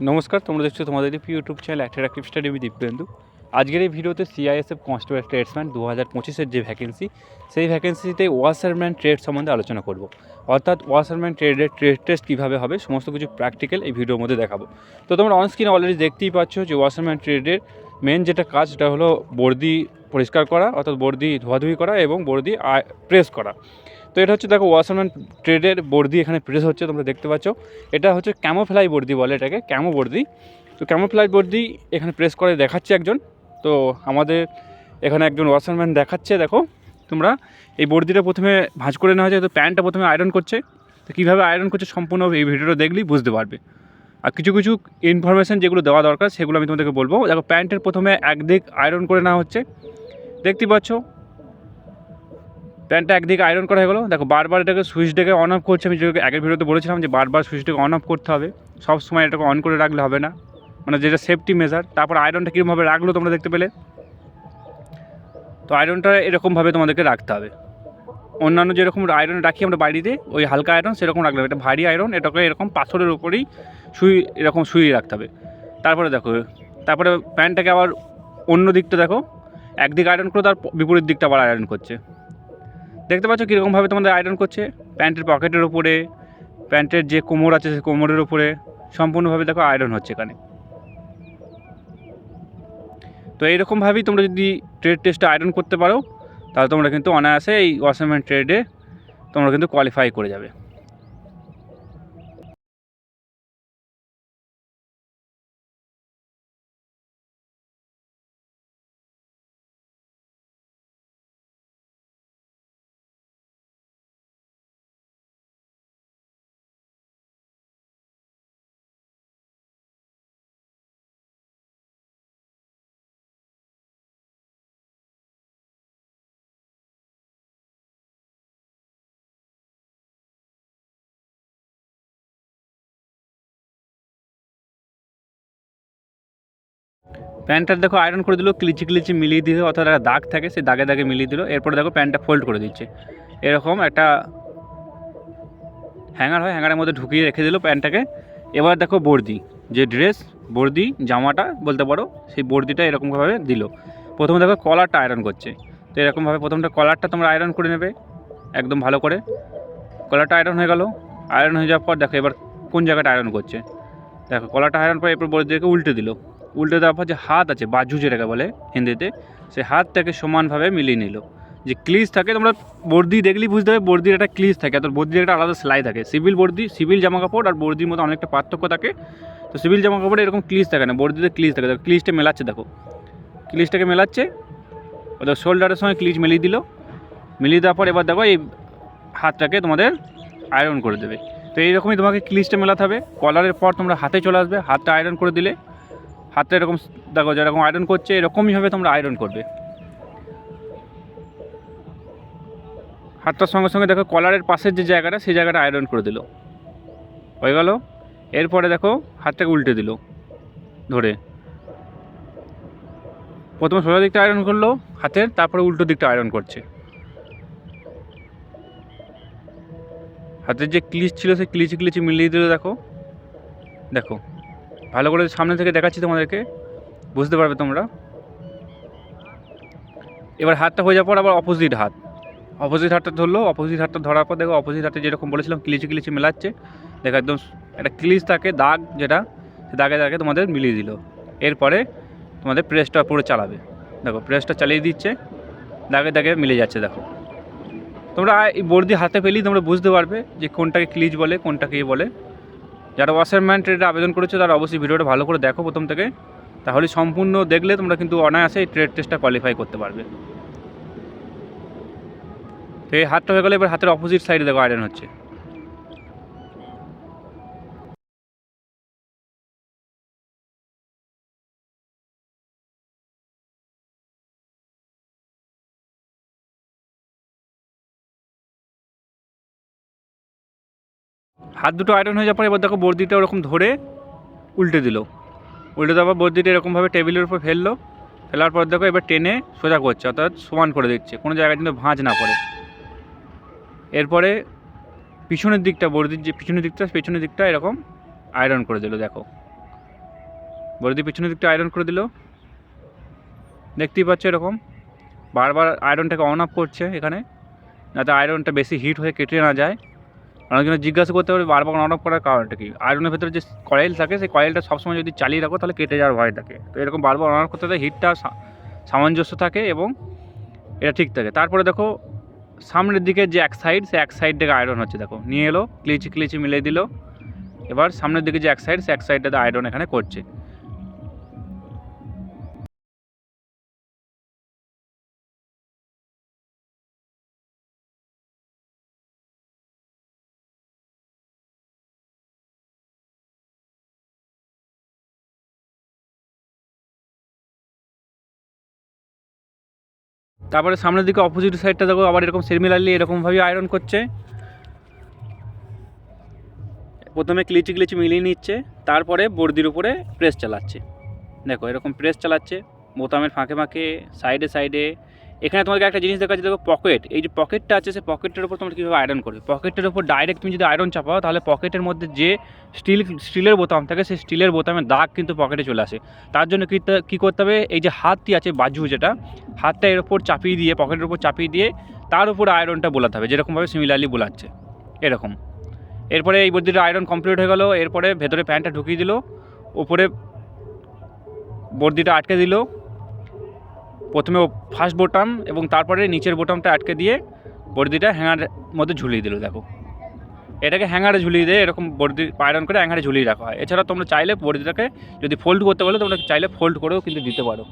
নমস্কার, তোমরা দেখছ তোমাদের ইউটিউব চ্যানেল অ্যাট্রাক্টিভ স্টাডি আমি দীপেন্দু আজকের এই ভিডিওতে সিআইএসএফ কনস্টেবল ট্রেডসম্যান দু হাজার পঁচিশের যে ভ্যাকেন্সি সেই ভ্যাকেন্সিতে ওয়াশারম্যান ট্রেড সম্বন্ধে আলোচনা করব। অর্থাৎ ওয়াশারম্যান ট্রেডের ট্রেড টেস্ট কীভাবে হবে, সমস্ত কিছু প্র্যাকটিক্যাল এই ভিডিওর মধ্যে দেখাবো। তো তোমরা অনস্ক্রিনে অলরেডি দেখতেই পাচ্ছ যে ওয়াশারম্যান ট্রেডের মেন যেটা কাজ, সেটা হলো বর্দি পরিষ্কার করা, অর্থাৎ বর্দি ধোয়াধুয়ি করা এবং বর্দি প্রেস করা। তো এটা হচ্ছে দেখো ওয়াশারম্যান ট্রেডের বর্দি এখানে প্রেস হচ্ছে, তোমরা দেখতে পাচ্ছ। এটা হচ্ছে ক্যামোফ্লাই বর্দি বলে এটাকে, ক্যামো বর্দি। তো ক্যামোফ্লাই বর্দি এখানে প্রেস করে, দেখাচ্ছে একজন। তো আমাদের এখানে একজন ওয়াশারম্যান দেখাচ্ছে, দেখো। তোমরা এই বর্দিটা প্রথমে ভাঁজ করে নেওয়া হয়েছে তো প্যান্টটা প্রথমে আয়রন করছে। তো কীভাবে আয়রন করছে সম্পূর্ণ এই ভিডিওটা দেখলেই বুঝতে পারবে। আর কিছু কিছু ইনফরমেশান যেগুলো দেওয়া দরকার, সেগুলো আমি তোমাদেরকে বলব। দেখো, প্যান্টের প্রথমে একদিক আয়রন করে নেওয়া হচ্ছে। দেখতে পাচ্ছ প্যান্টটা একদিকে আয়রন করা হয়ে গেলো। দেখো বারবার এটাকে সুইচ ডেকে অন অফ করছে। আমি যেটাকে আগের ভিডিওতে বলেছিলাম যে বারবার সুইচ ডেকে অন অফ করতে হবে। সব সময় এটাকে অন করে রাখলে হবে না। মানে যেটা সেফটি মেজার তারপর আয়রনটা কীরকমভাবে রাখল তোমরা দেখতে পেলে? তো আয়রনটা এরকমভাবে তোমাদেরকে রাখতে হবে। অন্যান্য যেরকম আয়রন রাখি আমরা বাড়িতে, ওই হালকা আয়রন সেরকম রাখলে এটা ভারী আয়রন এটাকে এরকম পাথরের উপরেই শুই, এরকম শুয়ে রাখতে হবে। তারপরে দেখো, তারপরে প্যান্টটাকে আবার অন্য দিকটা দেখো। একদিক আয়রন করে তার বিপরীত দিকটা আবার আয়রন করছে। দেখতে পাচ্ছ কীরকমভাবে তোমাদের আয়রন করছে? প্যান্টের পকেটের উপরে, প্যান্টের যে কোমর আছে সে কোমরের উপরে, সম্পূর্ণভাবে দেখো আয়রন হচ্ছে এখানে। তো এইরকমভাবেই তোমরা যদি ট্রেড টেস্টে আয়রন করতে পারো, তাহলে তোমরা কিন্তু অনায়াসে এই ওয়াশারম্যান ট্রেডে তোমরা কিন্তু কোয়ালিফাই করে যাবে। প্যান্টটা দেখো আয়রন করে দিল, ক্লিচি ক্লিচি মিলিয়ে দিল, অর্থাৎ একটা দাগ থাকে, সেই দাগে দাগে মিলিয়ে দিল। এরপরে দেখো প্যান্টটা ফোল্ড করে দিচ্ছে। এরকম একটা হ্যাঙ্গার হয় হ্যাঙ্গারের মধ্যে ঢুকিয়ে রেখে দিল প্যান্টটাকে। এবার দেখো বর্দি, যে ড্রেস বর্দি, জামাটা বলতে পারো, সেই বর্দিটা এরকমভাবে দিল। প্রথমে দেখো কলারটা আয়রন করছে। তো এরকমভাবে প্রথমটা কলারটা তোমরা আয়রন করে নেবে, একদম ভালো করে। কলারটা আয়রন হয়ে গেল। আয়রন হয়ে যাওয়ার পর দেখো এবার কোন জায়গাটা আয়রন করছে। দেখো কলারটা আয়রন করে এরপর বর্দিকে উল্টে দিল। উল্টে দেওয়ার পর যে হাত আছে বাজু যেটাকে বলে হিন্দিতে সেই হাতটাকে সমানভাবে মিলিয়ে নিল। যে ক্লিজ থাকে, তোমরা বর্দি দেখলেই বুঝতে হবে বর্দির একটা ক্লিজ থাকে, আর বর্দির একটা আলাদা সেলাই থাকে। সিভিল বর্দি, সিভিল জামা কাপড় আর বর্দির মধ্যে অনেকটা পার্থক্য থাকে। তো সিভিল জামা কাপড়ে এরকম ক্লিজ থাকে না, বর্দিতে ক্লিজ থাকে। দেখো ক্লিজটা মেলাচ্ছে, দেখো। ক্লিজটাকে মেলাচ্ছে, ওদের শোল্ডারের সঙ্গে ক্লিজ মিলিয়ে দিল। মিলিয়ে দেওয়ার পর এবার দেখো, এই হাতটাকে তোমাদের আয়রন করে দেবে। তো এইরকমই তোমাকে ক্লিজটা মেলাতে হবে। কলারের পর তোমরা হাতে চলে আসবে, হাতটা আয়রন করে দিলে। হাতটা এরকম দেখো যেরকম আয়রন করছে এরকমইভাবে তোমরা আয়রন করবে। হাতটার সঙ্গে সঙ্গে দেখো কলারের পাশের যে জায়গাটা, সেই জায়গাটা আয়রন করে দিল। হয়ে গেল? এরপরে দেখো হাতটাকে উল্টে দিল ধরে। প্রথমে সোজা দিকটা আয়রন করল হাতের, তারপরে উল্টো দিকটা আয়রন করছে। হাতের যে ক্লিচ ছিল, সেই ক্লিচ ক্লিচ মিলিয়ে দিল দেখো। দেখো। ভালো করে সামনে থেকে দেখাচ্ছি তোমাদেরকে। বুঝতে পারবে তোমরা। এবার হাতটা হয়ে যাওয়ার পর আবার অপোজিট হাত। অপোজিট হাতটা ধরলো অপোজিট হাতটা ধরার পর দেখো অপোজিট হাতে যেরকম বলেছিলাম, ক্লিচি ক্লিচি মেলাচ্ছে। দেখো একদম একটা ক্লিচ থাকে, দাগ যেটা, সে দাগে দাগে তোমাদের মিলিয়ে দিল। এরপরে তোমাদের প্রেসটা পুরো চালাবে। দেখো প্রেসটা চালিয়ে দিচ্ছে, দাগে দাগে মিলে যাচ্ছে, দেখো। তোমরা এই বর্দি হাতে পেলেই তোমরা বুঝতে পারবে যে কোনটাকে ক্লিচ বলে, কোনটাকে বলে। যারা ওয়াশারম্যান ট্রেডে আবেদন করেছে, তারা অবশ্যই ভিডিওটা ভালো করে দেখো প্রথম থেকে। তাহলে সম্পূর্ণ দেখলে তোমরা কিন্তু অনায়াসে এই ট্রেড টেস্টটা কোয়ালিফাই করতে পারবে। তো এই হাতটা হয়ে গেলে, এবার হাতের অপোজিট সাইডে দেখো আয়রন হচ্ছে। হাত দুটো আয়রন হয়ে যাওয়ার পর এবার দেখো বর্দিটা ওরকম ধরে উল্টে দিল। উল্টে দেওয়ার পর বর্দিটা এরকমভাবে টেবিলের উপর ফেলল। ফেলার পর দেখো এবার টেনে সোজা করছে, অর্থাৎ সমান করে দিচ্ছে। কোনো জায়গায় কিন্তু ভাঁজ না পড়ে। এরপরে পিছনের দিকটা, বর্দির যে পিছনের দিকটা পিছনের দিকটা এরকম আয়রন করে দিল, দেখো। বর্দি পিছনের দিকটা আয়রন করে দিল। দেখতেই পাচ্ছ এরকম। বারবার আয়রনটাকে অন অফ করছে এখানে, যাতে আয়রনটা বেশি হিট হয়ে কেটে না যায়। অনেকজন জিজ্ঞাসা করতে পারে, বারবার অন অফ করার কারণটা কি? আয়রনের ভেতরে যে কয়েল থাকে, সেই কয়েলটা সবসময় যদি চালিয়ে রাখো, তাহলে কেটে যাওয়ার ভয় থাকে। তো এরকম বারবার অন অফ করতে হলে হিটটা সামঞ্জস্য থাকে এবং এটা ঠিক থাকে। তারপরে দেখো, সামনের দিকে যে এক সাইড সে এক সাইড থেকে আয়রন হচ্ছে। দেখো, নিয়ে এলো, ক্লিচি ক্লিচি মিলিয়ে দিল। এবার সামনের দিকে যে এক সাইড সে এক সাইডটাতে আয়রন এখানে করছে। তারপরে সামনের দিকে অপোজিট সাইডটা দেখো, আবার এরকম সিমিলারলি এরকমভাবে আয়রন করছে। প্রথমে ক্লিচি ক্লিচি মিলিয়ে নিচ্ছে, তারপরে বর্দির উপরে প্রেস চালাচ্ছে। দেখো, এরকম প্রেস চালাচ্ছে, বোতামের ফাঁকে ফাঁকে সাইডে সাইডে এখানে তোমাকে একটা জিনিস দেখা যাচ্ছে দেখো পকেট এই যে পকেটটা আছে সে পকেটের উপর তোমরা কীভাবে আয়রন করবে? পকেটের উপর ডাইরেক্ট তুমি যদি আয়রন চাপাও, তাহলে পকেটের মধ্যে যে স্টিল স্টিলের বোতাম থাকে, সেই স্টিলের বোতামের দাগ কিন্তু পকেটে চলে আসে। তার জন্য কী কী করতে হবে? এই যে হাতটি আছে বাজু যেটা, হাতটা এর উপর চাপিয়ে দিয়ে পকেটের উপর চাপিয়ে দিয়ে তার উপর আয়রনটা বোলাতে হবে, যেরকমভাবে সিমিলারলি বোলাচ্ছে। এরকম। এরপরে এই বর্দিটা আয়রন কমপ্লিট হয়ে গেল, এরপরে ভেতরে প্যান্টটা ঢুকিয়ে দিল, উপরে বর্দিটা আটকে দিল প্রথমে ফার্স্ট বোটাম এবং তারপরে নিচের বোটামটা আটকে দিয়ে বর্দিটা হ্যাঙ্গার মধ্যে ঝুলিয়ে দিল, দেখো। এটাকে হ্যাঙ্গারে ঝুলিয়ে দিয়ে এরকম বর্দি আয়রন করে হ্যাঙ্গারে ঝুলিয়ে রাখা হয়। এছাড়া তোমরা চাইলে বর্দিটাকে যদি ফোল্ড করতে বলো, তোমরা চাইলে ফোল্ড করেও কিন্তু দিতে পারো।